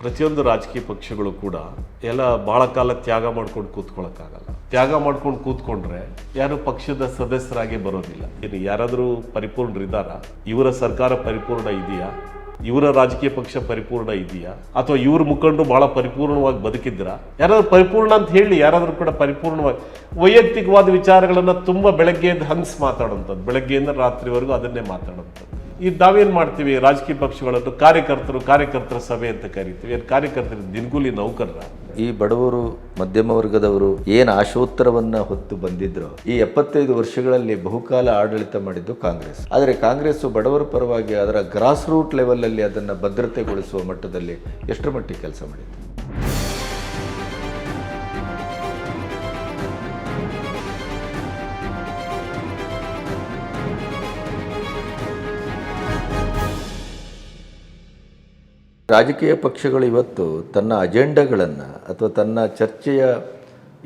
ಪ್ರತಿಯೊಂದು ರಾಜಕೀಯ ಪಕ್ಷಗಳು ಕೂಡ ಎಲ್ಲ ಬಹಳ ಕಾಲ ತ್ಯಾಗ ಮಾಡ್ಕೊಂಡು ಕೂತ್ಕೊಳ್ಳೋಕ್ಕಾಗಲ್ಲ. ತ್ಯಾಗ ಮಾಡ್ಕೊಂಡು ಕೂತ್ಕೊಂಡ್ರೆ ಯಾರು ಪಕ್ಷದ ಸದಸ್ಯರಾಗಿ ಬರೋದಿಲ್ಲ. ಇನ್ನು ಯಾರಾದರೂ ಪರಿಪೂರ್ಣರಿದ್ದಾರ? ಇವರ ಸರ್ಕಾರ ಪರಿಪೂರ್ಣ ಇದೆಯಾ? ಇವರ ರಾಜಕೀಯ ಪಕ್ಷ ಪರಿಪೂರ್ಣ ಇದೆಯಾ? ಅಥವಾ ಇವ್ರ ಮುಖಂಡರು ಬಹಳ ಪರಿಪೂರ್ಣವಾಗಿ ಬದುಕಿದ್ರ ಯಾರಾದ್ರೂ ಪರಿಪೂರ್ಣ ಅಂತ ಹೇಳಿ ಯಾರಾದರೂ ಕೂಡ ಪರಿಪೂರ್ಣವಾಗಿ ವೈಯಕ್ತಿಕವಾದ ವಿಚಾರಗಳನ್ನು ತುಂಬಾ ಬೆಳಗ್ಗೆ ಎದ್ದು ಹಂಗ್ಸ್ ಮಾತಾಡೋಂಥದ್ದು ಬೆಳಗ್ಗೆಯಿಂದ ರಾತ್ರಿವರೆಗೂ ಅದನ್ನೇ ಮಾತಾಡೋಂಥದ್ದು ಈ ನಾವೇನು ಮಾಡ್ತೀವಿ? ರಾಜಕೀಯ ಪಕ್ಷಗಳನ್ನು ಕಾರ್ಯಕರ್ತರು ಕಾರ್ಯಕರ್ತರ ಸಭೆ ಅಂತ ಕರಿತೀವಿ. ಅದು ಕಾರ್ಯಕರ್ತರು ದಿನಗೂಲಿ ನೌಕರರ? ಈ ಬಡವರು, ಮಧ್ಯಮ ವರ್ಗದವರು ಏನು ಆಶೋತ್ತರವನ್ನ ಹೊತ್ತು ಬಂದಿದ್ರು, ಈ ಎಪ್ಪತ್ತೈದು ವರ್ಷಗಳಲ್ಲಿ ಬಹುಕಾಲ ಆಡಳಿತ ಮಾಡಿದ್ದು ಕಾಂಗ್ರೆಸ್. ಆದರೆ ಕಾಂಗ್ರೆಸ್ ಬಡವರ ಪರವಾಗಿ ಅದರ ಗ್ರಾಸ್ ರೂಟ್ ಲೆವೆಲಲ್ಲಿ ಅದನ್ನು ಭದ್ರತೆಗೊಳಿಸುವ ಮಟ್ಟದಲ್ಲಿ ಎಷ್ಟರ ಮಟ್ಟಿಗೆ ಕೆಲಸ ಮಾಡಿತ್ತು? ರಾಜಕೀಯ ಪಕ್ಷಗಳು ಇವತ್ತು ತನ್ನ ಅಜೆಂಡಾಗಳನ್ನು ಅಥವಾ ತನ್ನ ಚರ್ಚೆಯ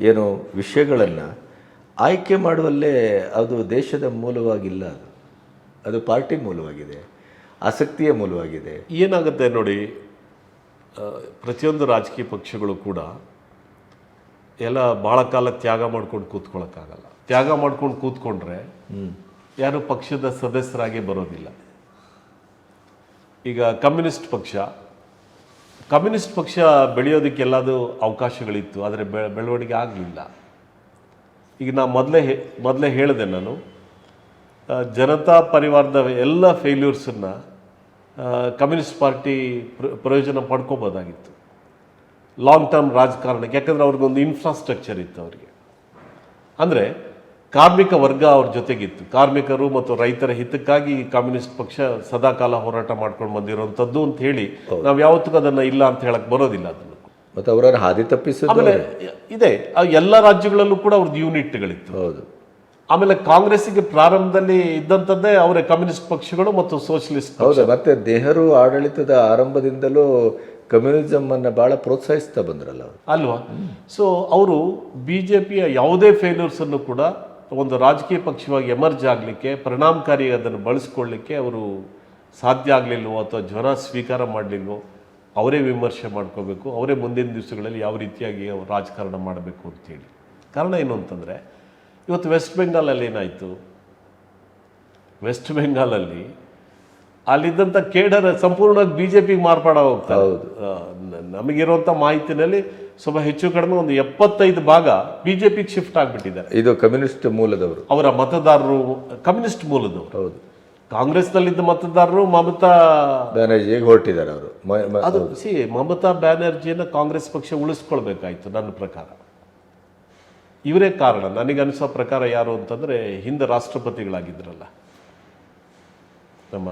ಏನು ವಿಷಯಗಳನ್ನು ಆಯ್ಕೆ ಮಾಡುವಲ್ಲೇ ಅದು ದೇಶದ ಮೂಲವಾಗಿಲ್ಲ ಅದು. ಅದು ಪಾರ್ಟಿ ಮೂಲವಾಗಿದೆ ಆಸಕ್ತಿಯ ಮೂಲವಾಗಿದೆ. ಏನಾಗುತ್ತೆ ನೋಡಿ ಪ್ರತಿಯೊಂದು ರಾಜಕೀಯ ಪಕ್ಷಗಳು ಕೂಡ ಎಲ್ಲ ಭಾಳ ಕಾಲ ತ್ಯಾಗ ಮಾಡ್ಕೊಂಡು ಕೂತ್ಕೊಳ್ಳೋಕ್ಕಾಗಲ್ಲ ತ್ಯಾಗ ಮಾಡ್ಕೊಂಡು ಕೂತ್ಕೊಂಡ್ರೆ ಯಾರು ಪಕ್ಷದ ಸದಸ್ಯರಾಗಿ ಬರೋದಿಲ್ಲ. ಈಗ ಕಮ್ಯುನಿಸ್ಟ್ ಪಕ್ಷ ಕಮ್ಯುನಿಸ್ಟ್ ಪಕ್ಷ ಬೆಳೆಯೋದಕ್ಕೆಲ್ಲದು ಅವಕಾಶಗಳಿತ್ತು, ಆದರೆ ಬೆ ಬೆಳವಣಿಗೆ ಆಗಲಿಲ್ಲ. ಈಗ ನಾ ಮೊದಲೇ ಮೊದಲೇ ಹೇಳಿದೆ ನಾನು ಜನತಾ ಪರಿವಾರದ ಎಲ್ಲ ಫೇಲ್ಯೂರ್ಸನ್ನು ಕಮ್ಯುನಿಸ್ಟ್ ಪಾರ್ಟಿ ಪ್ರ- ಪ್ರಯೋಜನ ಪಡ್ಕೋಬೋದಾಗಿತ್ತು. ಲಾಂಗ್ ಟರ್ಮ್ ರಾಜಕಾರಣಕ್ಕೆ, ಯಾಕಂದರೆ ಅವ್ರಿಗೊಂದು ಇನ್ಫ್ರಾಸ್ಟ್ರಕ್ಚರ್ ಇತ್ತು ಅವರಿಗೆ. ಅಂದರೆ ಕಾರ್ಮಿಕ ವರ್ಗ ಅವ್ರ ಜೊತೆಗಿತ್ತು. ಕಾರ್ಮಿಕರು ಮತ್ತು ರೈತರ ಹಿತಕ್ಕಾಗಿ ಕಮ್ಯುನಿಸ್ಟ್ ಪಕ್ಷ ಸದಾಕಾಲ ಹೋರಾಟ ಮಾಡ್ಕೊಂಡು ಬಂದಿರುವಂಥದ್ದು ಅಂತ ಹೇಳಿ ನಾವು ಯಾವತ್ತಿಗೂ ಅದನ್ನು ಇಲ್ಲ ಅಂತ ಹೇಳಕ್ ಬರೋದಿಲ್ಲ ಅದನ್ನು. ಮತ್ತು ಅವರನ್ನು ಹಾದಿ ತಪ್ಪಿಸಿ ಆಮೇಲೆ ಇದೆ ಆ ಎಲ್ಲ ರಾಜ್ಯಗಳಲ್ಲೂ ಕೂಡ ಅವ್ರದ್ದು ಯೂನಿಟ್ಗಳಿತ್ತು. ಹೌದು. ಆಮೇಲೆ ಕಾಂಗ್ರೆಸ್ಸಿಗೆ ಪ್ರಾರಂಭದಲ್ಲಿ ಇದ್ದಂಥದ್ದೇ ಅವರೇ ಕಮ್ಯುನಿಸ್ಟ್ ಪಕ್ಷಗಳು ಮತ್ತು ಸೋಷಲಿಸ್ಟ್ ಹೌದು ಮತ್ತೆ ನೆಹರು ಆಡಳಿತದ ಆರಂಭದಿಂದಲೂ ಕಮ್ಯುನಿಸಮ್ ಅನ್ನ ಬಹಳ ಪ್ರೋತ್ಸಾಹಿಸ್ತಾ ಬಂದ್ರಲ್ಲ ಅವರು. ಅಲ್ವಾ? ಸೊ ಅವರು ಬಿ ಜೆ ಪಿಯ ಯಾವುದೇ ಫೇಲ್ಯೂರ್ಸ್ ಅನ್ನು ಕೂಡ ಒಂದು ರಾಜಕೀಯ ಪಕ್ಷವಾಗಿ ಎಮರ್ಜ್ ಆಗಲಿಕ್ಕೆ, ಪರಿಣಾಮಕಾರಿ ಅದನ್ನು ಬಳಸ್ಕೊಳ್ಳಿಕ್ಕೆ ಅವರು ಸಾಧ್ಯ ಆಗಲಿಲ್ವೋ ಅಥವಾ ಜ್ವರ ಸ್ವೀಕಾರ ಮಾಡಲಿಲ್ವೋ, ಅವರೇ ವಿಮರ್ಶೆ ಮಾಡ್ಕೋಬೇಕು. ಅವರೇ ಮುಂದಿನ ದಿವಸಗಳಲ್ಲಿ ಯಾವ ರೀತಿಯಾಗಿ ಅವ್ರು ರಾಜಕಾರಣ ಮಾಡಬೇಕು ಅಂತೇಳಿ ಕಾರಣ ಏನು ಅಂತಂದರೆ, ಇವತ್ತು ವೆಸ್ಟ್ ಬೆಂಗಾಲಲ್ಲಿ ಏನಾಯಿತು? ವೆಸ್ಟ್ ಬೆಂಗಾಲಲ್ಲಿ ಅಲ್ಲಿದ್ದಂಥ ಕೇಡರ್ ಸಂಪೂರ್ಣವಾಗಿ ಬಿ ಜೆ ಪಿಗೆ ಮಾರ್ಪಾಡ ಹೋಗ್ತಾರೆ ಹೌದು ನಮಗಿರುವಂಥ ಮಾಹಿತಿನಲ್ಲಿ ಸ್ವಲ್ಪ ಹೆಚ್ಚು ಕಡಿಮೆ ಒಂದು ಎಪ್ಪತ್ತೈದು ಭಾಗ ಬಿ ಜೆ ಪಿಗೆ ಶಿಫ್ಟ್ ಆಗಿಬಿಟ್ಟಿದ್ದಾರೆ. ಇದು ಕಮ್ಯುನಿಸ್ಟ್ ಮೂಲದವರು. ಅವರ ಮತದಾರರು ಕಮ್ಯುನಿಸ್ಟ್ ಮೂಲದವರು. ಹೌದು. ಕಾಂಗ್ರೆಸ್ನಲ್ಲಿದ್ದ ಮತದಾರರು ಮಮತಾ ಬ್ಯಾನರ್ಜಿಗೆ ಹೊರಟಿದ್ದಾರೆ ಅವರು? ಅದು ಸಿ ಮಮತಾ ಬ್ಯಾನರ್ಜಿಯನ್ನು ಕಾಂಗ್ರೆಸ್ ಪಕ್ಷ ಉಳಿಸ್ಕೊಳ್ಬೇಕಾಯ್ತು ನನ್ನ ಪ್ರಕಾರ. ಇವರೇ ಕಾರಣ. ನನಗನ್ನಿಸೋ ಪ್ರಕಾರ ಯಾರು ಅಂತಂದರೆ ಹಿಂದೆ ರಾಷ್ಟ್ರಪತಿಗಳಾಗಿದ್ರಲ್ಲ. ನಮ್ಮ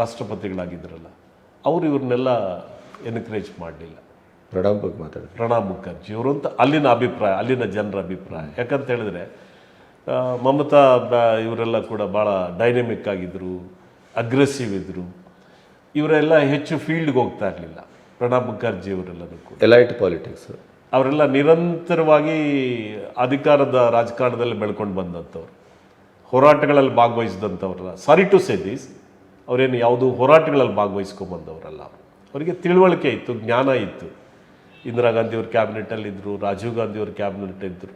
ರಾಷ್ಟ್ರಪತಿಗಳಾಗಿದ್ರಲ್ಲ ಅವರು ಇವ್ರನ್ನೆಲ್ಲ ಎನ್ಕರೇಜ್ ಮಾಡಲಿಲ್ಲ. ಪ್ರಣಬ್ ಬಗ್ಗೆ ಮಾತಾಡಿ ಪ್ರಣಬ್ ಮುಖರ್ಜಿ ಇವರು ಅಂತ ಅಲ್ಲಿನ ಅಭಿಪ್ರಾಯ ಅಲ್ಲಿನ ಜನರ ಅಭಿಪ್ರಾಯ. ಯಾಕಂತ ಹೇಳಿದ್ರೆ ಮಮತಾ ಇವರೆಲ್ಲ ಕೂಡ ಭಾಳ ಡೈನಮಿಕ್ ಆಗಿದ್ರು ಅಗ್ರೆಸಿವ್ ಇದ್ದರು ಇವರೆಲ್ಲ ಹೆಚ್ಚು ಫೀಲ್ಡ್ಗೆ ಹೋಗ್ತಾ ಇರಲಿಲ್ಲ. ಪ್ರಣಾಬ್ ಮುಖರ್ಜಿ ಅವರೆಲ್ಲರೂ ಕೂಡ. ಎಲೈಟ್ ಪಾಲಿಟಿಕ್ಸ್ ಅವರೆಲ್ಲ ನಿರಂತರವಾಗಿ ಅಧಿಕಾರದ ರಾಜಕಾರಣದಲ್ಲಿ ಬೆಳ್ಕೊಂಡು ಬಂದಂಥವ್ರು. ಹೋರಾಟಗಳಲ್ಲಿ ಭಾಗವಹಿಸಿದಂಥವ್ರಲ್ಲ. ಸಾರಿ ಟು ಸೇ ದಿಸ್ ಅವರೇನು ಯಾವುದೂ ಹೋರಾಟಗಳಲ್ಲಿ ಭಾಗವಹಿಸ್ಕೊಂಬಂದವರಲ್ಲ. ಅವರು ಅವರಿಗೆ ತಿಳುವಳಿಕೆ ಇತ್ತು, ಜ್ಞಾನ ಇತ್ತು. ಇಂದಿರಾ ಗಾಂಧಿಯವ್ರ ಕ್ಯಾಬಿನೆಟಲ್ಲಿ ಇದ್ದರು ರಾಜೀವ್ ಗಾಂಧಿಯವ್ರ ಕ್ಯಾಬಿನೆಟ್ ಇದ್ದರು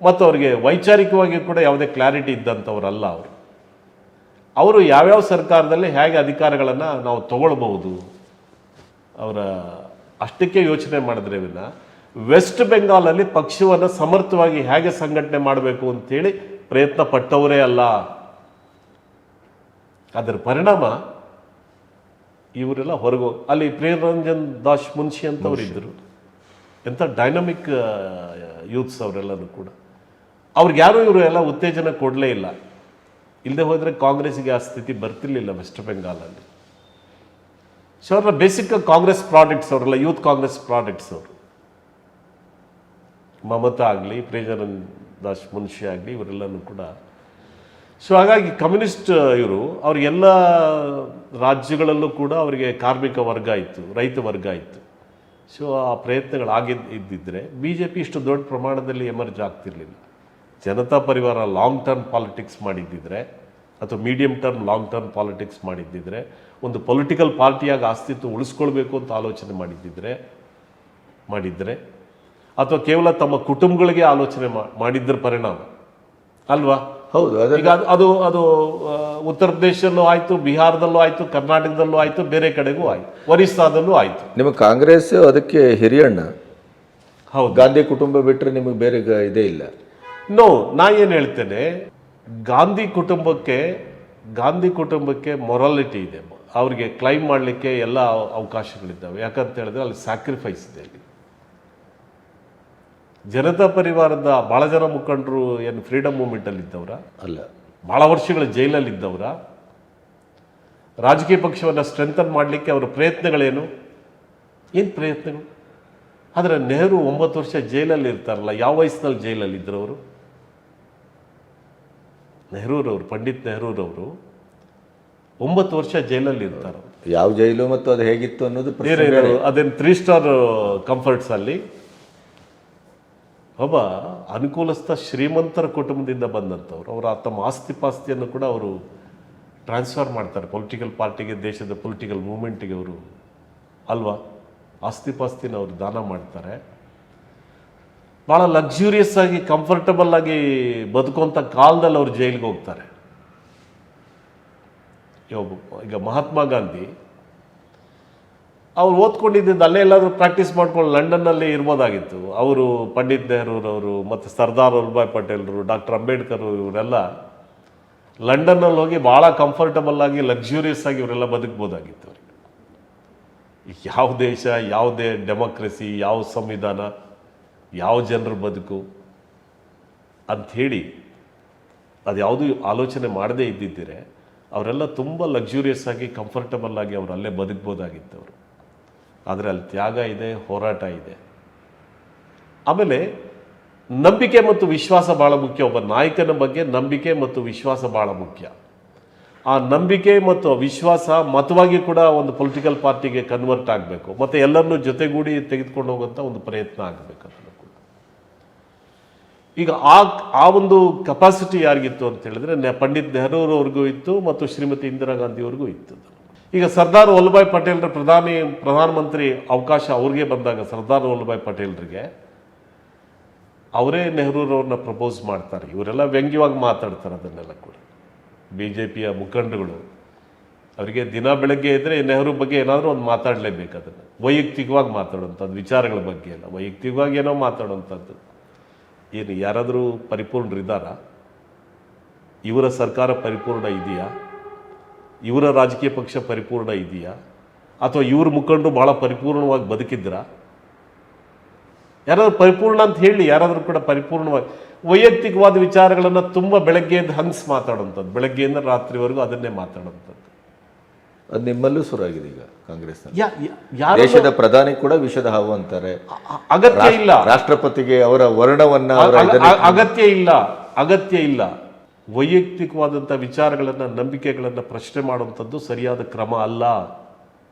ಮತ್ತು ಅವರಿಗೆ ವೈಚಾರಿಕವಾಗಿ ಕೂಡ ಯಾವುದೇ ಕ್ಲಾರಿಟಿ ಇದ್ದಂಥವರಲ್ಲ ಅವರು. ಅವರು ಯಾವ್ಯಾವ ಸರ್ಕಾರದಲ್ಲಿ ಹೇಗೆ ಅಧಿಕಾರಗಳನ್ನು ನಾವು ತಗೊಳ್ಬಹುದು, ಅವರ ಅಷ್ಟಕ್ಕೆ ಯೋಚನೆ ಮಾಡಿದ್ರೆ ವಿನ ವೆಸ್ಟ್ ಬೆಂಗಾಲಲ್ಲಿ ಪಕ್ಷವನ್ನು ಸಮರ್ಥವಾಗಿ ಹೇಗೆ ಸಂಘಟನೆ ಮಾಡಬೇಕು ಅಂತೇಳಿ ಪ್ರಯತ್ನ ಪಟ್ಟವರೇ ಅಲ್ಲ. ಅದರ ಪರಿಣಾಮ ಇವರೆಲ್ಲ ಹೊರಗೋ ಅಲ್ಲಿ ಪ್ರಿಯರಂಜನ್ ದಾಸ್ ಮುನ್ಷಿ ಅಂತವ್ರು ಇದ್ದರು ಎಂಥ ಡೈನಮಿಕ್ ಯೂತ್ಸ್ ಅವರೆಲ್ಲರೂ ಕೂಡ. ಅವ್ರಿಗೆ ಯಾರು ಇವರು ಎಲ್ಲ ಉತ್ತೇಜನ ಕೊಡಲೇ ಇಲ್ಲ. ಇಲ್ಲದೆ ಹೋದರೆ ಕಾಂಗ್ರೆಸ್ಗೆ ಆ ಸ್ಥಿತಿ ಬರ್ತಿರ್ಲಿಲ್ಲ ವೆಸ್ಟ್ ಬೆಂಗಾಲಲ್ಲಿ ಸೊ ಅವರ ಬೇಸಿಕ್ ಕಾಂಗ್ರೆಸ್ ಪ್ರಾಡಕ್ಟ್ಸ್ ಅವರೆಲ್ಲ ಯೂತ್ ಕಾಂಗ್ರೆಸ್ ಪ್ರಾಡಕ್ಟ್ಸ್ ಅವರು. ಮಮತಾ ಆಗಲಿ ಪ್ರಿಯಜನನ್ ದಾಸ್ ಮುನ್ಷಿ ಆಗಲಿ ಇವರೆಲ್ಲನೂ ಕೂಡ ಸೊ ಹಾಗಾಗಿ ಕಮ್ಯುನಿಸ್ಟ್ ಇವರು ಅವ್ರಿಗೆಲ್ಲ ರಾಜ್ಯಗಳಲ್ಲೂ ಕೂಡ ಅವರಿಗೆ ಕಾರ್ಮಿಕ ವರ್ಗ ಇತ್ತು, ರೈತ ವರ್ಗ ಇತ್ತು. ಸೊ ಆ ಪ್ರಯತ್ನಗಳು ಇದ್ದಿದ್ದರೆ ಬಿ ಜೆ ಪಿ ಇಷ್ಟು ದೊಡ್ಡ ಪ್ರಮಾಣದಲ್ಲಿ ಎಮರ್ಜ್ ಆಗ್ತಿರಲಿಲ್ಲ. ಜನತಾ ಪರಿವಾರ ಲಾಂಗ್ ಟರ್ಮ್ ಪಾಲಿಟಿಕ್ಸ್ ಮಾಡಿದ್ದಿದ್ರೆ, ಅಥವಾ medium term long term politics ಮಾಡಿದ್ದಿದ್ರೆ, ಒಂದು ಪೊಲಿಟಿಕಲ್ ಪಾರ್ಟಿಯಾಗಿ ಅಸ್ತಿತ್ವ ಉಳಿಸ್ಕೊಳ್ಬೇಕು ಅಂತ ಆಲೋಚನೆ ಮಾಡಿದ್ದಿದ್ರೆ ಮಾಡಿದ್ದರೆ ಅಥವಾ ಕೇವಲ ತಮ್ಮ ಕುಟುಂಬಗಳಿಗೆ ಆಲೋಚನೆ ಮಾಡಿದ್ದರ ಪರಿಣಾಮ. ಅಲ್ವಾ? ಹೌದು ಈಗ ಅದು ಅದು ಅದು ಉತ್ತರ ಪ್ರದೇಶದಲ್ಲೂ ಆಯಿತು ಬಿಹಾರದಲ್ಲೂ ಆಯಿತು ಕರ್ನಾಟಕದಲ್ಲೂ ಆಯಿತು ಬೇರೆ ಕಡೆಗೂ ಆಯ್ತು ಒರಿಸ್ಸಾದಲ್ಲೂ ಆಯಿತು. ನಿಮಗೆ ಕಾಂಗ್ರೆಸ್ ಅದಕ್ಕೆ ಹಿರಿಯಣ್ಣ ಹೌದು. ಗಾಂಧಿ ಕುಟುಂಬ ಬಿಟ್ಟರೆ ನಿಮಗೆ ಬೇರೆ ಗ- ಇದೇ ಇಲ್ಲ. ನೋ ನಾ ಏನು ಹೇಳ್ತೇನೆ ಗಾಂಧಿ ಕುಟುಂಬಕ್ಕೆ ಗಾಂಧಿ ಕುಟುಂಬಕ್ಕೆ ಮೊರಾಲಿಟಿ ಇದೆ. ಅವ್ರಿಗೆ ಕ್ಲೈಮ್ ಮಾಡಲಿಕ್ಕೆ ಎಲ್ಲ ಅವ- ಅವಕಾಶಗಳಿದ್ದಾವೆ. ಯಾಕಂತ ಹೇಳಿದ್ರೆ ಅಲ್ಲಿ ಸ್ಯಾಕ್ರಿಫೈಸ್ ಇದೆ ಅಲ್ಲಿ. ಜನತಾ ಪರಿವಾರದ ಭಾಳ ಜನ ಮುಖಂಡರು ಏನು ಫ್ರೀಡಮ್ ಮೂಮೆಂಟಲ್ಲಿ ಇದ್ದವರ? ಅಲ್ಲ. ಭಾಳ ವರ್ಷಗಳ ಜೈಲಲ್ಲಿ ಇದ್ದವರ? ರಾಜಕೀಯ ಪಕ್ಷವನ್ನು ಸ್ಟ್ರೆಂಥನ್ ಮಾಡಲಿಕ್ಕೆ ಅವರ ಪ್ರಯತ್ನಗಳೇನು? ಏನು ಪ್ರಯತ್ನಗಳು? ಆದರೆ ನೆಹರು ಒಂಬತ್ತು ವರ್ಷ ಜೈಲಲ್ಲಿ ಇರ್ತಾರಲ್ಲ ಯಾವ ವಯಸ್ಸಿನಲ್ಲಿ ಜೈಲಲ್ಲಿ ಇದ್ರು ಅವರು? ನೆಹರೂರವರು ಪಂಡಿತ್ ನೆಹರೂರವರು ಒಂಬತ್ತು ವರ್ಷ ಜೈಲಲ್ಲಿ ಇರ್ತಾರೆ. ಯಾವ ಜೈಲು ಮತ್ತು ಅದು ಹೇಗಿತ್ತು ಅನ್ನೋದು. ಅದೇನು ತ್ರೀ ಸ್ಟಾರ್ ಕಂಫರ್ಟ್ಸ್ ಅಲ್ಲಿ? ಒಬ್ಬ ಅನುಕೂಲಸ್ಥ ಶ್ರೀಮಂತರ ಕುಟುಂಬದಿಂದ ಬಂದಂಥವ್ರು. ಅವರ ತಮ್ಮ ಆಸ್ತಿ ಪಾಸ್ತಿಯನ್ನು ಕೂಡ ಅವರು ಟ್ರಾನ್ಸ್ಫರ್ ಮಾಡ್ತಾರೆ. ಪೊಲಿಟಿಕಲ್ ಪಾರ್ಟಿಗೆ ದೇಶದ ಪೊಲಿಟಿಕಲ್ ಮೂಮೆಂಟಿಗೆ ಅವರು ಅಲ್ವಾ? ಆಸ್ತಿ ಪಾಸ್ತಿನ ಅವರು ದಾನ ಮಾಡ್ತಾರೆ. ಭಾಳ ಲಕ್ಸುರಿಯಸ್ ಆಗಿ ಕಂಫರ್ಟಬಲ್ ಆಗಿ ಬದುಕುವಂಥ ಕಾಲದಲ್ಲಿ ಅವರು ಜೈಲಿಗೆ ಹೋಗ್ತಾರೆ. ಈಗ ಮಹಾತ್ಮ ಗಾಂಧಿ ಅವ್ರು ಓದ್ಕೊಂಡಿದ್ದು ಅಲ್ಲೇ ಎಲ್ಲಾದರೂ ಪ್ರಾಕ್ಟೀಸ್ ಮಾಡ್ಕೊಂಡು ಲಂಡನ್ನಲ್ಲಿ ಇರ್ಬೋದಾಗಿತ್ತು. ಅವರು ಪಂಡಿತ್ ನೆಹರೂರವರು ಮತ್ತು ಸರ್ದಾರ್ ವಲ್ಲಭಾಯ್ ಪಟೇಲ್ರು, ಡಾಕ್ಟರ್ ಅಂಬೇಡ್ಕರ್ ಇವರೆಲ್ಲ ಲಂಡನ್ನಲ್ಲಿ ಹೋಗಿ ಭಾಳ ಕಂಫರ್ಟಬಲ್ ಆಗಿ ಲಕ್ಸುರಿಯಸ್ ಆಗಿ ಇವರೆಲ್ಲ ಬದುಕ್ಬೋದಾಗಿತ್ತು. ಅವರಿಗೆ ಯಾವ ದೇಶ, ಯಾವುದೇ ಡೆಮೋಕ್ರಸಿ ಯಾವ ಸಂವಿಧಾನ, ಯಾವ ಜನರ ಬದುಕು ಅಂಥೇಳಿ ಅದು ಯಾವುದು ಆಲೋಚನೆ ಮಾಡದೇ ಇದ್ದಿದ್ದರೆ, ಅವರೆಲ್ಲ ತುಂಬ ಲಕ್ಸುರಿಯಸ್ ಆಗಿ ಕಂಫರ್ಟಬಲ್ ಆಗಿ ಅಲ್ಲೇ ಬದುಕ್ಬೋದಾಗಿತ್ತು ಅವರು. ಆದರೆ ಅಲ್ಲಿ ತ್ಯಾಗ ಇದೆ, ಹೋರಾಟ ಇದೆ. ಆಮೇಲೆ ನಂಬಿಕೆ ಮತ್ತು ವಿಶ್ವಾಸ ಭಾಳ ಮುಖ್ಯ. ಒಬ್ಬ ನಾಯಕನ ಬಗ್ಗೆ ನಂಬಿಕೆ ಮತ್ತು ವಿಶ್ವಾಸ ಭಾಳ ಮುಖ್ಯ. ಆ ನಂಬಿಕೆ ಮತ್ತು ವಿಶ್ವಾಸ ಮತವಾಗಿ ಕೂಡ ಒಂದು ಪೊಲಿಟಿಕಲ್ ಪಾರ್ಟಿಗೆ ಕನ್ವರ್ಟ್ ಆಗಬೇಕು. ಮತ್ತು ಎಲ್ಲರನ್ನೂ ಜೊತೆಗೂಡಿ ತೆಗೆದುಕೊಂಡು ಹೋಗುವಂಥ ಒಂದು ಪ್ರಯತ್ನ ಆಗಬೇಕು ಕೂಡ. ಈಗ ಆ ಆ ಒಂದು ಕೆಪಾಸಿಟಿ ಯಾರಿಗಿತ್ತು ಅಂತ ಹೇಳಿದ್ರೆ ಪಂಡಿತ್ ನೆಹರೂರವ್ರಿಗೂ ಇತ್ತು ಮತ್ತು ಶ್ರೀಮತಿ ಇಂದಿರಾ ಗಾಂಧಿಯವ್ರಿಗೂ ಇತ್ತು. ಈಗ ಸರ್ದಾರ್ ವಲ್ಲಭಾಯ್ ಪಟೇಲ್ರ ಪ್ರಧಾನಿ, ಪ್ರಧಾನಮಂತ್ರಿ ಅವಕಾಶ ಅವ್ರಿಗೆ ಬಂದಾಗ ಸರ್ದಾರ್ ವಲ್ಲಭಾಯ್ ಪಟೇಲ್ರಿಗೆ ಅವರೇ ನೆಹರೂರವ್ರನ್ನ ಪ್ರಪೋಸ್ ಮಾಡ್ತಾರೆ. ಇವರೆಲ್ಲ ವ್ಯಂಗ್ಯವಾಗಿ ಮಾತಾಡ್ತಾರೆ ಅದನ್ನೆಲ್ಲ ಕೂಡ. ಬಿ ಜೆ ಪಿಯ ಮುಖಂಡಗಳು ಅವರಿಗೆ ದಿನ ಬೆಳಗ್ಗೆ ಇದ್ದರೆ ನೆಹರು ಬಗ್ಗೆ ಏನಾದರೂ ಒಂದು ಮಾತಾಡಲೇಬೇಕು ಅದನ್ನು. ವೈಯಕ್ತಿಕವಾಗಿ ಮಾತಾಡುವಂಥದ್ದು, ವಿಚಾರಗಳ ಬಗ್ಗೆ ಅಲ್ಲ. ವೈಯಕ್ತಿಕವಾಗಿ ಏನೋ ಮಾತಾಡುವಂಥದ್ದು. ಏನು ಯಾರಾದರೂ ಪರಿಪೂರ್ಣರಿದ್ದಾರಾ? ಇವರ ಸರ್ಕಾರ ಪರಿಪೂರ್ಣ ಇದೆಯಾ? ಇವರ ರಾಜಕೀಯ ಪಕ್ಷ ಪರಿಪೂರ್ಣ ಇದೆಯಾ? ಅಥವಾ ಇವ್ರ ಮುಖಂಡರು ಭಾಳ ಪರಿಪೂರ್ಣವಾಗಿ ಬದುಕಿದ್ರಾ ಯಾರಾದ್ರೂ ಪರಿಪೂರ್ಣ ಅಂತ ಹೇಳಿ ಯಾರಾದರೂ ಕೂಡ ಪರಿಪೂರ್ಣವಾಗಿ ವೈಯಕ್ತಿಕವಾದ ವಿಚಾರಗಳನ್ನು ತುಂಬ ಬೆಳಗ್ಗೆಯಿಂದ ಹಂಗ್ಸ್ ಮಾತಾಡುವಂಥದ್ದು ಬೆಳಗ್ಗೆಯಿಂದ ರಾತ್ರಿವರೆಗೂ ಅದನ್ನೇ ಮಾತಾಡುವಂಥದ್ದು. ಅದು ನಿಮ್ಮಲ್ಲೂ ಶುರುವಾಗಿದೆ ಈಗ ಕಾಂಗ್ರೆಸ್ ದೇಶದ ಪ್ರಧಾನಿ ಕೂಡ ವಿಷದ ಹಾವು ಅಂತಾರೆ. ಅಗತ್ಯ ಇಲ್ಲ. ರಾಷ್ಟ್ರಪತಿಗೆ ಅವರ ವರ್ಣವನ್ನ ಅಗತ್ಯ ಇಲ್ಲ. ಅಗತ್ಯ ಇಲ್ಲ. ವೈಯಕ್ತಿಕವಾದಂಥ ವಿಚಾರಗಳನ್ನು ನಂಬಿಕೆಗಳನ್ನು ಪ್ರಶ್ನೆ ಮಾಡುವಂಥದ್ದು ಸರಿಯಾದ ಕ್ರಮ ಅಲ್ಲ.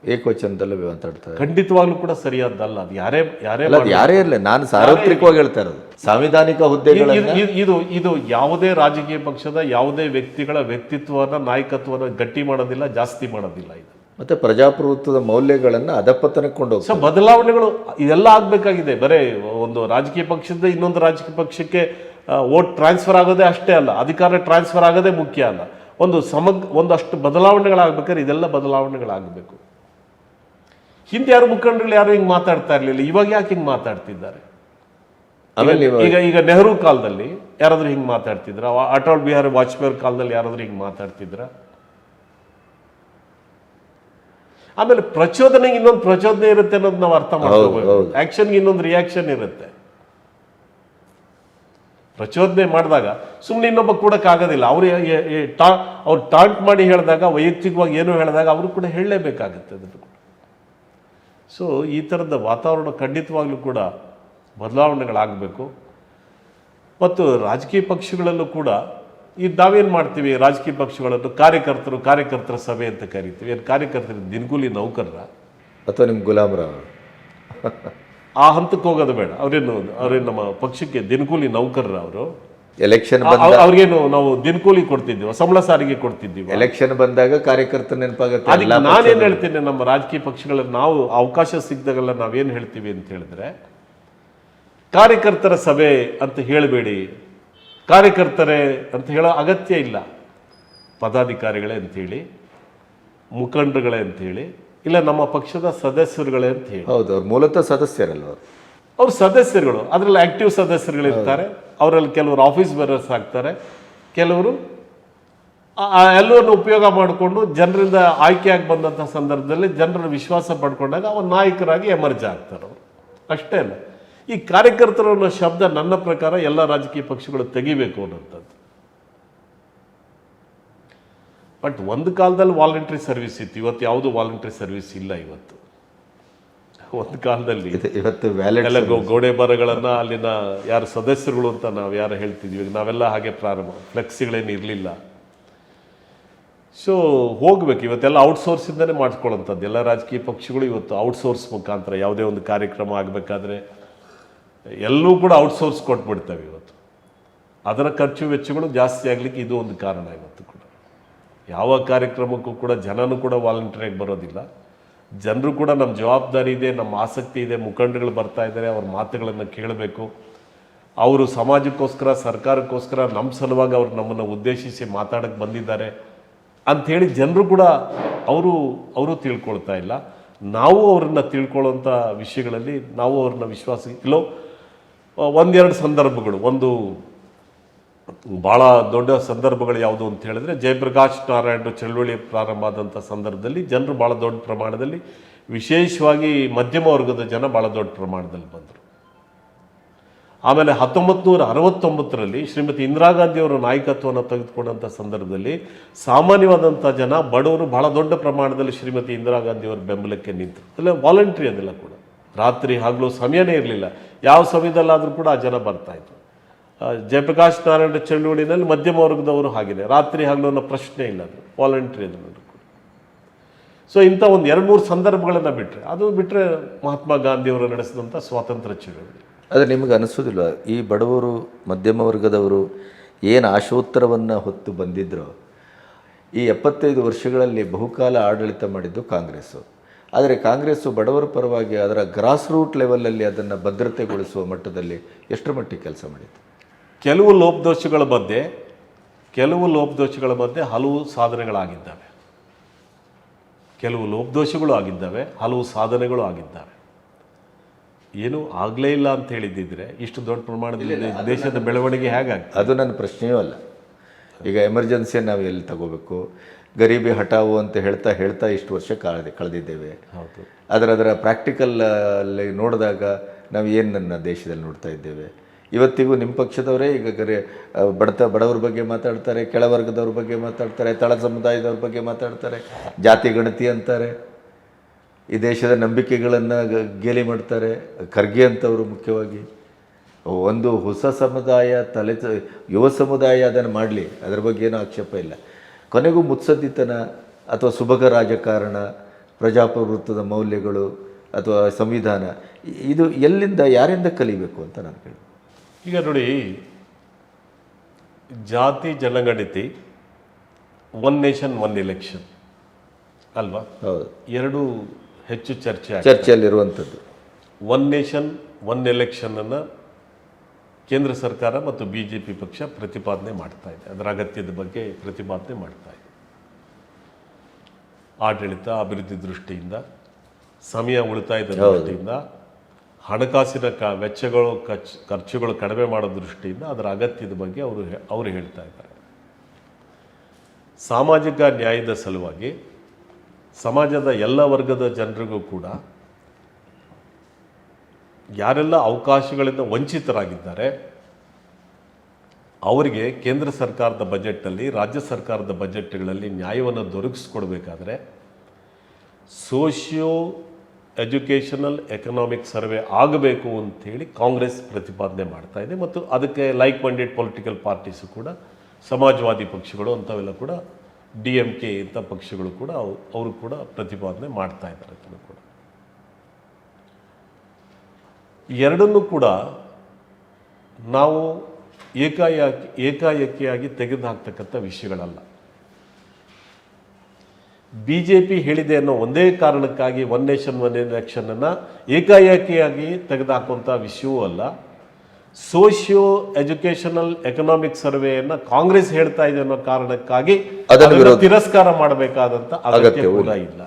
ಏಕವಚನದಲ್ಲೇ ಮಾತಾಡ್ತಾರೆ ಖಂಡಿತವಾಗ್ಲೂ ಕೂಡ ಸರಿಯಾದ್ದಲ್ಲ ಅದು ಯಾರೇ ಯಾರೇ ಅಲ್ಲ ಅದು ಯಾರೇ ಇರಲಿ ನಾನು ಸಾರ್ವತ್ರಿಕವಾಗಿ ಹೇಳ್ತಾ ಇರೋದು. ಸಾಂವಿಧಾನಿಕ ಹುದ್ದೆ ಇದು- ಇದು ಇದು ಯಾವುದೇ ರಾಜಕೀಯ ಪಕ್ಷದ ಯಾವುದೇ ವ್ಯಕ್ತಿಗಳ ವ್ಯಕ್ತಿತ್ವನ ನಾಯಕತ್ವನ ಗಟ್ಟಿ ಮಾಡೋದಿಲ್ಲ ಜಾಸ್ತಿ ಮಾಡೋದಿಲ್ಲ ಇದು. ಮತ್ತೆ ಪ್ರಜಾಪ್ರಭುತ್ವದ ಮೌಲ್ಯಗಳನ್ನ ಅಧಪತನಕ್ಕೆ ಕೊಂಡು ಸೊ ಬದಲಾವಣೆಗಳು ಇದೆಲ್ಲ ಆಗಬೇಕಾಗಿದೆ. ಬರೇ ಒಂದು ರಾಜಕೀಯ ಪಕ್ಷದಿಂದ ಇನ್ನೊಂದು ರಾಜಕೀಯ ಪಕ್ಷಕ್ಕೆ ವೋಟ್ ಟ್ರಾನ್ಸ್ಫರ್ ಆಗೋದೇ ಅಷ್ಟೇ ಅಲ್ಲ ಅಧಿಕಾರ ಟ್ರಾನ್ಸ್ಫರ್ ಆಗೋದೇ ಮುಖ್ಯ ಅಲ್ಲ. ಒಂದು ಸಮಗ್ ಒಂದಷ್ಟು ಬದಲಾವಣೆಗಳಾಗಬೇಕಾದ್ರೆ ಇದೆಲ್ಲ ಬದಲಾವಣೆಗಳಾಗಬೇಕು. ಹಿಂದೆ ಯಾರು ಮುಖಂಡರು ಯಾರು ಹಿಂಗೆ ಮಾತಾಡ್ತಾ ಇರಲಿಲ್ಲ ಇವಾಗ ಯಾಕೆ ಹಿಂಗೆ ಮಾತಾಡ್ತಿದ್ದಾರೆ? ಈಗ ಈಗ ನೆಹರು ಕಾಲದಲ್ಲಿ ಯಾರಾದರೂ ಹಿಂಗೆ ಮಾತಾಡ್ತಿದ್ರ? ಅಟಲ್ ಬಿಹಾರಿ ವಾಜಪೇಯಿ ಕಾಲದಲ್ಲಿ ಯಾರಾದರೂ ಹಿಂಗೆ ಮಾತಾಡ್ತಿದ್ರ? ಆಮೇಲೆ ಪ್ರಚೋದನೆಗೆ ಇನ್ನೊಂದು ಪ್ರಚೋದನೆ ಇರುತ್ತೆ ಅನ್ನೋದು ನಾವು ಅರ್ಥ ಮಾಡ್ಕೋಬೇಕು. ಆಕ್ಷನ್ಗೆ ಇನ್ನೊಂದು ರಿಯಾಕ್ಷನ್ ಇರುತ್ತೆ. ಪ್ರಚೋದನೆ ಮಾಡಿದಾಗ ಸುಮ್ಮನೆ ಇನ್ನೊಬ್ಬ ಕೂಡಕ್ಕಾಗೋದಿಲ್ಲ. ಅವರು ಟಾ, ಅವ್ರು ಟಾಂಟ್ ಮಾಡಿ ಹೇಳಿದಾಗ, ವೈಯಕ್ತಿಕವಾಗಿ ಏನು ಹೇಳಿದಾಗ ಅವರು ಕೂಡ ಹೇಳಲೇಬೇಕಾಗುತ್ತೆ ಅದನ್ನು ಕೂಡ. ಸೊ ಈ ಥರದ ವಾತಾವರಣ ಖಂಡಿತವಾಗ್ಲೂ ಕೂಡ ಬದಲಾವಣೆಗಳಾಗಬೇಕು. ಮತ್ತು ರಾಜಕೀಯ ಪಕ್ಷಗಳಲ್ಲೂ ಕೂಡ ಈ ನಾವೇನು ಮಾಡ್ತೀವಿ? ರಾಜಕೀಯ ಪಕ್ಷಗಳನ್ನು ಕಾರ್ಯಕರ್ತರು ಕಾರ್ಯಕರ್ತರ ಸಭೆ ಅಂತ ಕರಿತೀವಿ. ಏನು ಕಾರ್ಯಕರ್ತರ ದಿನಗೂಲಿ ನೌಕರರ? ಅಥವಾ ನಿಮ್ಮ ಗುಲಾಮರಾವ್ ಆ ಹಂತಕ್ಕೆ ಹೋಗೋದು ಬೇಡ. ಅವರೇನು ಅವರೇನು ನಮ್ಮ ಪಕ್ಷಕ್ಕೆ ದಿನಕೂಲಿ ನೌಕರರು ಅವರು? ಎಲೆಕ್ಷನ್ ಅವ್ರಿಗೇನು ನಾವು ದಿನಕೂಲಿ ಕೊಡ್ತಿದ್ದೀವಿ ಸಂಬಳ ಸಾರಿಗೆ ಕೊಡ್ತಿದ್ದೀವಿ? ಎಲೆಕ್ಷನ್ ಬಂದಾಗ ಕಾರ್ಯಕರ್ತ ನೆನಪಾಗುತ್ತೆ ಅದಕ್ಕೆ ನಾನೇನ್ ಹೇಳ್ತೀನಿ ನಮ್ಮ ರಾಜಕೀಯ ಪಕ್ಷಗಳ ನಾವು ಅವಕಾಶ ಸಿಕ್ಕಿದಾಗೆಲ್ಲ ನಾವೇನ್ ಹೇಳ್ತೀವಿ ಅಂತ ಹೇಳಿದ್ರೆ ಕಾರ್ಯಕರ್ತರ ಸಭೆ ಅಂತ ಹೇಳಬೇಡಿ. ಕಾರ್ಯಕರ್ತರೇ ಅಂತ ಹೇಳೋ ಅಗತ್ಯ ಇಲ್ಲ. ಪದಾಧಿಕಾರಿಗಳೇ ಅಂತೇಳಿ ಮುಖಂಡರುಗಳೇ ಅಂತೇಳಿ ಇಲ್ಲ ನಮ್ಮ ಪಕ್ಷದ ಸದಸ್ಯರುಗಳೇ ಅಂತ ಹೇಳಿ. ಹೌದು ಅವ್ರು ಮೂಲತಃ ಸದಸ್ಯರಲ್ಲ ಅವರು. ಅವ್ರು ಸದಸ್ಯರುಗಳು ಅದರಲ್ಲಿ ಆಕ್ಟಿವ್ ಸದಸ್ಯರುಗಳಿರ್ತಾರೆ ಅವರಲ್ಲಿ ಕೆಲವರು ಆಫೀಸ್ ಬೇರರ್ಸ್ ಆಗ್ತಾರೆ. ಕೆಲವರು ಆ- ಆ ಎಲ್ಲವನ್ನು ಉಪಯೋಗ ಮಾಡಿಕೊಂಡು ಜನರಿಂದ ಆಯ್ಕೆಯಾಗಿ ಬಂದಂಥ ಸಂದರ್ಭದಲ್ಲಿ ಜನರ ವಿಶ್ವಾಸ ಪಡ್ಕೊಂಡಾಗ ಅವ್ರ ನಾಯಕರಾಗಿ ಎಮರ್ಜ್ ಆಗ್ತಾರೆ ಅವರು. ಅಷ್ಟೇ ಅಲ್ಲ ಈ ಕಾರ್ಯಕರ್ತರು ಅನ್ನೋ ಶಬ್ದ ನನ್ನ ಪ್ರಕಾರ ಎಲ್ಲ ರಾಜಕೀಯ ಪಕ್ಷಗಳು ತೆಗಿಬೇಕು ಅನ್ನೋಂಥದ್ದು ಬಟ್ ಒಂದು ಕಾಲದಲ್ಲಿ ವಾಲಂಟ್ರಿ ಸರ್ವಿಸ್ ಇತ್ತು. ಇವತ್ತು ಯಾವುದು ವಾಲಂಟ್ರಿ ಸರ್ವಿಸ್ ಇಲ್ಲ ಇವತ್ತು. ಒಂದು ಕಾಲದಲ್ಲಿ. ಇವತ್ತು ಎಲ್ಲ ಗೋ- ಗೋಡೆ ಬರಗಳನ್ನ ಅಲ್ಲಿನ ಯಾರು ಸದಸ್ಯರುಗಳು ಅಂತ ನಾವು ಯಾರು ಹೇಳ್ತಿದ್ವಿ. ನಾವೆಲ್ಲ ಹಾಗೆ ಪ್ರಾರಂಭ. ಫ್ಲೆಕ್ಸಿಗಳೇನು ಇರಲಿಲ್ಲ. ಸೊ ಹೋಗ್ಬೇಕು. ಇವತ್ತೆಲ್ಲ ಔಟ್ಸೋರ್ಸಿಂದನೇ ಮಾಡ್ಕೊಳ್ಳೋಂಥದ್ದು ಎಲ್ಲ ರಾಜಕೀಯ ಪಕ್ಷಗಳು ಇವತ್ತು ಔಟ್ಸೋರ್ಸ್ ಮುಖಾಂತರ ಯಾವುದೇ ಒಂದು ಕಾರ್ಯಕ್ರಮ ಆಗಬೇಕಾದ್ರೆ ಎಲ್ಲೂ ಕೂಡ ಔಟ್ಸೋರ್ಸ್ ಕೊಟ್ಬಿಡ್ತವೆ ಇವತ್ತು. ಅದರ ಖರ್ಚು ವೆಚ್ಚಗಳು ಜಾಸ್ತಿ ಆಗಲಿಕ್ಕೆ ಇದು ಒಂದು ಕಾರಣ ಇವತ್ತು ಯಾವ ಕಾರ್ಯಕ್ರಮಕ್ಕೂ ಕೂಡ ಜನನೂ ಕೂಡ ವಾಲಂಟಿಯರಾಗಿ ಬರೋದಿಲ್ಲ. ಜನರು ಕೂಡ ನಮ್ಮ ಜವಾಬ್ದಾರಿ ಇದೆ, ನಮ್ಮ ಆಸಕ್ತಿ ಇದೆ, ಮುಖಂಡರುಗಳು ಬರ್ತಾ ಇದ್ದಾರೆ, ಅವ್ರ ಮಾತುಗಳನ್ನು ಕೇಳಬೇಕು. ಅವರು ಸಮಾಜಕ್ಕೋಸ್ಕರ, ಸರ್ಕಾರಕ್ಕೋಸ್ಕರ ನಮ್ಮ ಸಲುವಾಗಿ ಅವ್ರು ನಮ್ಮನ್ನು ಉದ್ದೇಶಿಸಿ ಮಾತಾಡಕ್ಕೆ ಬಂದಿದ್ದಾರೆ ಅಂಥೇಳಿ ಜನರು ಕೂಡ ಅವರು ಅವರು ತಿಳ್ಕೊಳ್ತಾ ಇಲ್ಲ. ನಾವು ಅವ್ರನ್ನ ತಿಳ್ಕೊಳ್ಳೋಂಥ ವಿಷಯಗಳಲ್ಲಿ ನಾವು ಅವ್ರನ್ನ ವಿಶ್ವಾಸ ಇಲ್ಲೋ, ಒಂದೆರಡು ಸಂದರ್ಭಗಳು. ಒಂದು ಭಾಳ ದೊಡ್ಡ ಸಂದರ್ಭಗಳು ಯಾವುದು ಅಂತ ಹೇಳಿದ್ರೆ ಜಯಪ್ರಕಾಶ್ ನಾರಾಯಣ ಚಳುವಳಿ ಪ್ರಾರಂಭ ಆದಂಥ ಸಂದರ್ಭದಲ್ಲಿ ಜನರು ಭಾಳ ದೊಡ್ಡ ಪ್ರಮಾಣದಲ್ಲಿ ವಿಶೇಷವಾಗಿ ಮಧ್ಯಮ ವರ್ಗದ ಜನ ಭಾಳ ದೊಡ್ಡ ಪ್ರಮಾಣದಲ್ಲಿ ಬಂದರು. ಆಮೇಲೆ ಹತ್ತೊಂಬತ್ತು ನೂರ ಅರವತ್ತೊಂಬತ್ತರಲ್ಲಿ ಶ್ರೀಮತಿ ಇಂದಿರಾ ಗಾಂಧಿ ಅವರ ನಾಯಕತ್ವವನ್ನು ತೆಗೆದುಕೊಂಡಂಥ ಸಂದರ್ಭದಲ್ಲಿ ಸಾಮಾನ್ಯವಾದಂಥ ಜನ ಬಡವರು ಬಹಳ ದೊಡ್ಡ ಪ್ರಮಾಣದಲ್ಲಿ ಶ್ರೀಮತಿ ಇಂದಿರಾ ಗಾಂಧಿ ಅವರ ಬೆಂಬಲಕ್ಕೆ ನಿಂತರು. ಅದೆಲ್ಲ ವಾಲಂಟ್ರಿ ಅದೆಲ್ಲ ಕೂಡ. ರಾತ್ರಿ ಹಗಲು ಸಮಯನೇ ಇರಲಿಲ್ಲ. ಯಾವ ಸಮಯದಲ್ಲಾದರೂ ಕೂಡ ಆ ಜನ ಬರ್ತಾ ಇದ್ರು. ಆ, ಜಯಪ್ರಕಾಶ್ ನಾರಾಯಣ ಚಳುವಳಿನಲ್ಲಿ ಮಧ್ಯಮ ವರ್ಗದವರು ಹಾಗಿದೆ. ರಾತ್ರಿ ಹಗಲು ಅನ್ನೋ ಪ್ರಶ್ನೆ ಇಲ್ಲ ಅದು. ವಾಲಂಟ್ರಿ ಅದು ಸೊ ಇಂಥ ಒಂದು ಎರಡು ಮೂರು ಸಂದರ್ಭಗಳನ್ನು ಬಿಟ್ಟರೆ ಅದು ಬಿಟ್ಟರೆ ಮಹಾತ್ಮ ಗಾಂಧಿಯವರು ನಡೆಸಿದಂಥ ಸ್ವಾತಂತ್ರ್ಯ ಚಳುವಳಿ. ಆದರೆ ನಿಮಗೆ ಅನಿಸೋದಿಲ್ಲ ಈ ಬಡವರು, ಮಧ್ಯಮ ವರ್ಗದವರು ಏನು ಆಶೋತ್ತರವನ್ನು ಹೊತ್ತು ಬಂದಿದ್ರೋ, ಈ ಎಪ್ಪತ್ತೈದು ವರ್ಷಗಳಲ್ಲಿ ಬಹುಕಾಲ ಆಡಳಿತ ಮಾಡಿದ್ದು ಕಾಂಗ್ರೆಸ್ಸು. ಆದರೆ ಕಾಂಗ್ರೆಸ್ಸು ಬಡವರ ಪರವಾಗಿ ಅದರ ಗ್ರಾಸ್ ರೂಟ್ ಲೆವೆಲಲ್ಲಿ ಅದನ್ನು ಭದ್ರತೆಗೊಳಿಸುವ ಮಟ್ಟದಲ್ಲಿ ಎಷ್ಟರ ಮಟ್ಟಿಗೆ ಕೆಲಸ ಮಾಡಿತ್ತು? ಕೆಲವು ಲೋಪದೋಷಗಳ ಮಧ್ಯೆ ಕೆಲವು ಲೋಪದೋಷಗಳ ಮಧ್ಯೆ ಹಲವು ಸಾಧನೆಗಳಾಗಿದ್ದಾವೆ. ಕೆಲವು ಲೋಪದೋಷಗಳು ಆಗಿದ್ದಾವೆ ಹಲವು ಸಾಧನೆಗಳು ಆಗಿದ್ದಾವೆ. ಏನು ಆಗಲೇ ಇಲ್ಲ ಅಂತ ಹೇಳಿದ್ದಿದ್ರೆ ಇಷ್ಟು ದೊಡ್ಡ ಪ್ರಮಾಣದಲ್ಲಿ ದೇಶದ ಬೆಳವಣಿಗೆ ಹೇಗಾಗ್ತದೆ? ಅದು ನನ್ನ ಪ್ರಶ್ನೆಯೂ ಅಲ್ಲ. ಈಗ ಎಮರ್ಜೆನ್ಸಿಯನ್ನು ನಾವು ಎಲ್ಲಿ ತಗೋಬೇಕು? ಗರೀಬಿ ಹಟಾವು ಅಂತ ಹೇಳ್ತಾ ಹೇಳ್ತಾ ಇಷ್ಟು ವರ್ಷ ಕಳೆದ ಕಳೆದಿದ್ದೇವೆ. ಹೌದು. ಅದರ ಅದರ ಪ್ರಾಕ್ಟಿಕಲ್ ಅಲ್ಲಿ ನೋಡಿದಾಗ ನಾವು ಏನು ನನ್ನ ದೇಶದಲ್ಲಿ ನೋಡ್ತಾ ಇದ್ದೇವೆ? ಇವತ್ತಿಗೂ ನಿಮ್ಮ ಪಕ್ಷದವರೇ ಈಗ ಕರೆ ಬಡತ, ಬಡವರ ಬಗ್ಗೆ ಮಾತಾಡ್ತಾರೆ, ಕೆಳವರ್ಗದವ್ರ ಬಗ್ಗೆ ಮಾತಾಡ್ತಾರೆ ತಳ ಸಮುದಾಯದವ್ರ ಬಗ್ಗೆ ಮಾತಾಡ್ತಾರೆ, ಜಾತಿ, ಗಣತಿ ಅಂತಾರೆ. ಈ ದೇಶದ ನಂಬಿಕೆಗಳನ್ನು ಗೇಲಿ ಮಾಡ್ತಾರೆ, ಖರ್ಗೆ ಅಂತವರು ಮುಖ್ಯವಾಗಿ. ಒಂದು ಹೊಸ ಸಮುದಾಯ ತಲೆ ಯುವ ಸಮುದಾಯ ಅದನ್ನು ಮಾಡಲಿ, ಅದರ ಬಗ್ಗೆ ಏನೂ ಆಕ್ಷೇಪ ಇಲ್ಲ. ಕೊನೆಗೂ ಮುತ್ಸದ್ದಿತನ ಅಥವಾ ಸುಭಗ ರಾಜಕಾರಣ, ಪ್ರಜಾಪ್ರಭುತ್ವದ ಮೌಲ್ಯಗಳು ಅಥವಾ ಸಂವಿಧಾನ, ಇದು ಎಲ್ಲಿಂದ, ಯಾರಿಂದ ಕಲಿಬೇಕು ಅಂತ ನಾನು ಕೇಳಿ ಈಗ ನೋಡಿ ಜಾತಿ ಜನಗಣತಿ ಒನ್ ನೇಷನ್ ಒನ್ ಎಲೆಕ್ಷನ್ ಅಲ್ವಾ? ಹೌದು. ಎರಡು ಹೆಚ್ಚು ಚರ್ಚೆ. ಚರ್ಚೆಯಲ್ಲಿರುವಂಥದ್ದು. ಒನ್ ನೇಷನ್ ಒನ್ ಎಲೆಕ್ಷನ್ ಅನ್ನ ಕೇಂದ್ರ ಸರ್ಕಾರ ಮತ್ತು ಬಿ ಜೆ ಪಿ ಪಕ್ಷ ಪ್ರತಿಪಾದನೆ ಮಾಡ್ತಾ ಇದೆ. ಅದರ ಅಗತ್ಯದ ಬಗ್ಗೆ ಪ್ರತಿಪಾದನೆ ಮಾಡ್ತಾ ಇದೆ. ಆಡಳಿತ ಅಭಿವೃದ್ಧಿ ದೃಷ್ಟಿಯಿಂದ ಸಮಯ ಉಳಿತಾಯದ ದೃಷ್ಟಿಯಿಂದ ಹಣಕಾಸಿನ ಕ ವೆಚ್ಚಗಳು ಖರ್ಚ್ ಖರ್ಚುಗಳು ಕಡಿಮೆ ಮಾಡೋ ದೃಷ್ಟಿಯಿಂದ ಅದರ ಅಗತ್ಯದ ಬಗ್ಗೆ ಅವರು ಅವರು ಹೇಳ್ತಾ ಇದ್ದಾರೆ. ಸಾಮಾಜಿಕ ನ್ಯಾಯದ ಸಲುವಾಗಿ ಸಮಾಜದ ಎಲ್ಲ ವರ್ಗದ ಜನರಿಗೂ ಕೂಡ ಯಾರೆಲ್ಲ ಅವಕಾಶಗಳಿಂದ ವಂಚಿತರಾಗಿದ್ದಾರೆ, ಅವರಿಗೆ ಕೇಂದ್ರ ಸರ್ಕಾರದ ಬಜೆಟ್ನಲ್ಲಿ, ರಾಜ್ಯ ಸರ್ಕಾರದ ಬಜೆಟ್ಗಳಲ್ಲಿ ನ್ಯಾಯವನ್ನು ದೊರಕಿಸ್ಕೊಡ್ಬೇಕಾದ್ರೆ ಸೋಷಿಯೋ ಎಜುಕೇಷನಲ್ ಎಕನಾಮಿಕ್ ಸರ್ವೆ ಆಗಬೇಕು ಅಂತೇಳಿ ಕಾಂಗ್ರೆಸ್ ಪ್ರತಿಪಾದನೆ ಮಾಡ್ತಾ ಇದೆ ಮತ್ತು ಅದಕ್ಕೆ ಲೈಕ್ ಮೈಂಡೆಡ್ ಪೊಲಿಟಿಕಲ್ ಪಾರ್ಟೀಸು ಕೂಡ, ಸಮಾಜವಾದಿ ಪಕ್ಷಗಳು ಅಂಥವೆಲ್ಲ ಕೂಡ ಡಿ ಎಂ ಕೆ ಇಂಥ ಪಕ್ಷಗಳು ಕೂಡ ಅವು- ಅವರು ಕೂಡ ಪ್ರತಿಪಾದನೆ ಮಾಡ್ತಾ ಇದ್ದಾರೆ ಕೂಡ. ಎರಡನ್ನೂ ಕೂಡ ನಾವು ಏಕಾಏಕಿ ಏಕಾಏಕಿಯಾಗಿ ತೆಗೆದುಹಾಕ್ತಕ್ಕಂಥ ವಿಷಯಗಳಲ್ಲ. ಬಿ ಜೆ ಪಿ ಹೇಳಿದೆ ಅನ್ನೋ ಒಂದೇ ಕಾರಣಕ್ಕಾಗಿ ಒನ್ ನೇಷನ್ ಒನ್ ಎಲೆಕ್ಷನನ್ನು ಏಕಾಏಕಿಯಾಗಿ ತೆಗೆದುಹಾಕುವಂಥ ವಿಷಯವೂ ಅಲ್ಲ ಸೋಷಿಯೋ ಎಜುಕೇಷನಲ್ ಎಕನಾಮಿಕ್ ಸರ್ವೆಯನ್ನು ಕಾಂಗ್ರೆಸ್ ಹೇಳ್ತಾ ಇದೆ ಅನ್ನೋ ಕಾರಣಕ್ಕಾಗಿ ಅದನ್ನು ತಿರಸ್ಕಾರ ಮಾಡಬೇಕಾದಂಥ ಅಗತ್ಯ ಕೂಡ ಇಲ್ಲ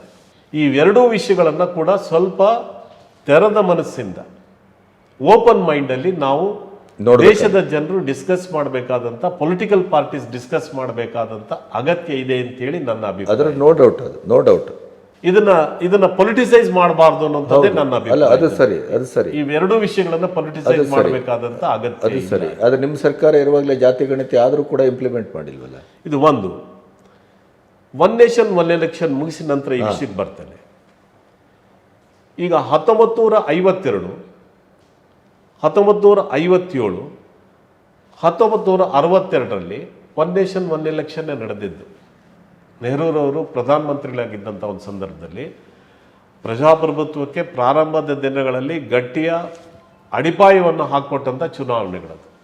ಈ ಎರಡೂ ವಿಷಯಗಳನ್ನು ಕೂಡ ಸ್ವಲ್ಪ ತೆರೆದ ಮನಸ್ಸಿಂದ ಓಪನ್ ಮೈಂಡಲ್ಲಿ ನಾವು. ದೇಶದ ಜನರು ಡಿಸ್ಕಸ್ ಮಾಡಬೇಕಾದಂತ ಪೊಲಿಟಿಕಲ್ ಪಾರ್ಟೀಸ್ ಡಿಸ್ಕಸ್ ಮಾಡಬೇಕಾದಂತ ಅಗತ್ಯ ಇದೆ ಅಂತ ಹೇಳಿ ನನ್ನ ಅಭಿಪ್ರಾಯ. ಅದರ ನೋ ಡೌಟ್ ಅದು ನೋ ಡೌಟ್ ಇದನ್ನ ಇದನ್ನ ಪೊಲಿಟಿಸೈಸ್ ಮಾಡಬಾರ್ದು ಅನ್ನೋದೇ ನನ್ನ ಅಲ್ಲ ಅಭಿಪ್ರಾಯ ಅದು ಸರಿ ಅದು ಸರಿ. ಇವೆರಡೂ ವಿಷಯಗಳನ್ನ ಪೊಲಿಟಿಸೈಸ್ ಅದು. ಮಾಡಬೇಕಾದಂತ ಅಗತ್ಯ ಅದು ಸರಿ. ಆದ್ರೆ ನಿಮ್ಮ ಸರ್ಕಾರ ಇರುವಾಗಲೇ ಜಾತಿ ಗಣತಿ ಆದರೂ ಕೂಡ ಇಂಪ್ಲಿಮೆಂಟ್ ಮಾಡಿಲ್ವಲ್ಲ? ಇದು ಒಂದು. ಒನ್ ನೇಷನ್ ಒನ್ ಎಲೆಕ್ಷನ್ ಮುಗಿಸಿದ ನಂತರ ಈ ವಿಷಯಕ್ಕೆ ಬರ್ತೇನೆ. ಈಗ ಹತ್ತೊಂಬತ್ತು ನೂರ ಐವತ್ತೆರಡು ಹತ್ತೊಂಬತ್ತು ನೂರ ಐವತ್ತೇಳು ಹತ್ತೊಂಬತ್ತು ನೂರ ಅರವತ್ತೆರಡರಲ್ಲಿ ಒನ್ ನೇಷನ್ ಒನ್ ಎಲೆಕ್ಷನ್ನೇ ನಡೆದಿದ್ದು. ನೆಹರೂರವರು ಪ್ರಧಾನಮಂತ್ರಿಗಳಾಗಿದ್ದಂಥ ಒಂದು ಸಂದರ್ಭದಲ್ಲಿ ಪ್ರಜಾಪ್ರಭುತ್ವಕ್ಕೆ ಪ್ರಾರಂಭದ ದಿನಗಳಲ್ಲಿ ಗಟ್ಟಿಯ ಅಡಿಪಾಯವನ್ನು ಹಾಕ್ಕೊಟ್ಟಂಥ ಚುನಾವಣೆಗಳದು